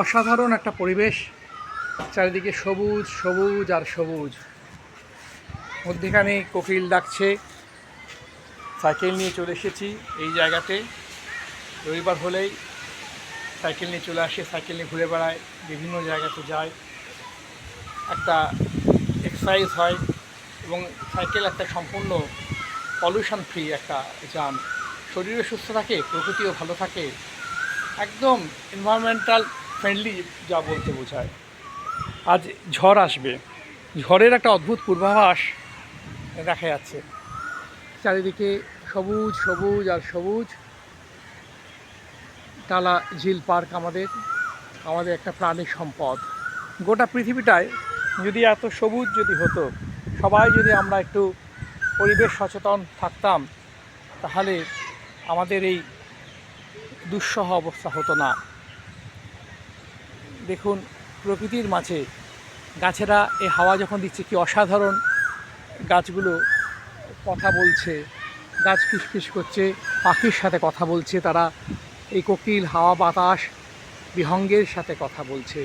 অসাধারণ একটা পরিবেশ, চারিদিকে সবুজ সবুজ আর সবুজ। মধ্যেখানে কোকিল ডাকছে, সাইকেল নিয়ে চলে এসেছি এই জায়গাতে। রবিবার হলেই সাইকেল নিয়ে চলে আসে, সাইকেল নিয়ে ঘুরে বেড়ায়, বিভিন্ন জায়গাতে যায়। একটা এক্সারসাইজ হয় এবং সাইকেল একটা সম্পূর্ণ পলিউশন ফ্রি একটা যান। শরীরও সুস্থ থাকে, প্রকৃতিও ভালো থাকে। একদম এনভায়রনমেন্টাল ফ্রেন্ডলি যা বলতে বোঝায়। আজ ঝড় আসবে। ঝড়ের একটা অদ্ভুত পূর্বাভাস দেখা যাচ্ছে। চারিদিকে সবুজ সবুজ আর সবুজ। টালা ঝিল পার্ক আমাদের আমাদের একটা প্রাণী সম্পদ। গোটা পৃথিবীটায় যদি এত সবুজ যদি হতো, সবাই যদি আমরা একটু পরিবেশ সচেতন থাকতাম, তাহলে আমাদের এই দুঃসহ অবস্থা হতো না। দেখুন, প্রকৃতির মাঝে গাছেরা এই হাওয়া যখন দিচ্ছে, কি অসাধারণ গাছগুলো কথা বলছে, গাছ ফিসফিস করছে, পাখির সাথে কথা বলছে, তারা এই কোকিল, হাওয়া, বাতাস, বিহঙ্গের সাথে কথা বলছে।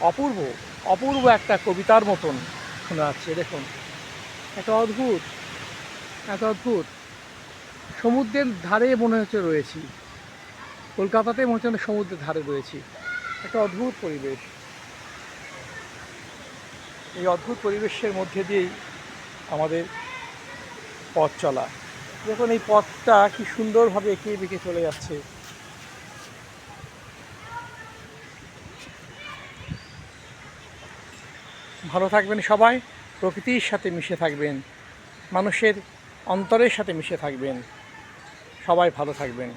অপূর্ব অপূর্ব একটা কবিতার মতন শোনা যাচ্ছে, দেখুন। এত অদ্ভুত এত অদ্ভুত। সমুদ্রের ধারে মনে হচ্ছে রয়েছি। কলকাতাতে মনে হচ্ছে সমুদ্রের ধারে রয়েছি। একটা অদ্ভুত পরিবেশ। এই অদ্ভুত পরিবেশের মধ্যে দিয়েই আমাদের পথ চলা। দেখুন, এই পথটা কি সুন্দরভাবে এঁকে বেঁকে চলে যাচ্ছে। ভালো থাকবেন সবাই, প্রকৃতির সাথে মিশে থাকবেন, মানুষের অন্তরের সাথে মিশে থাকবেন। সবাই ভালো থাকবেন।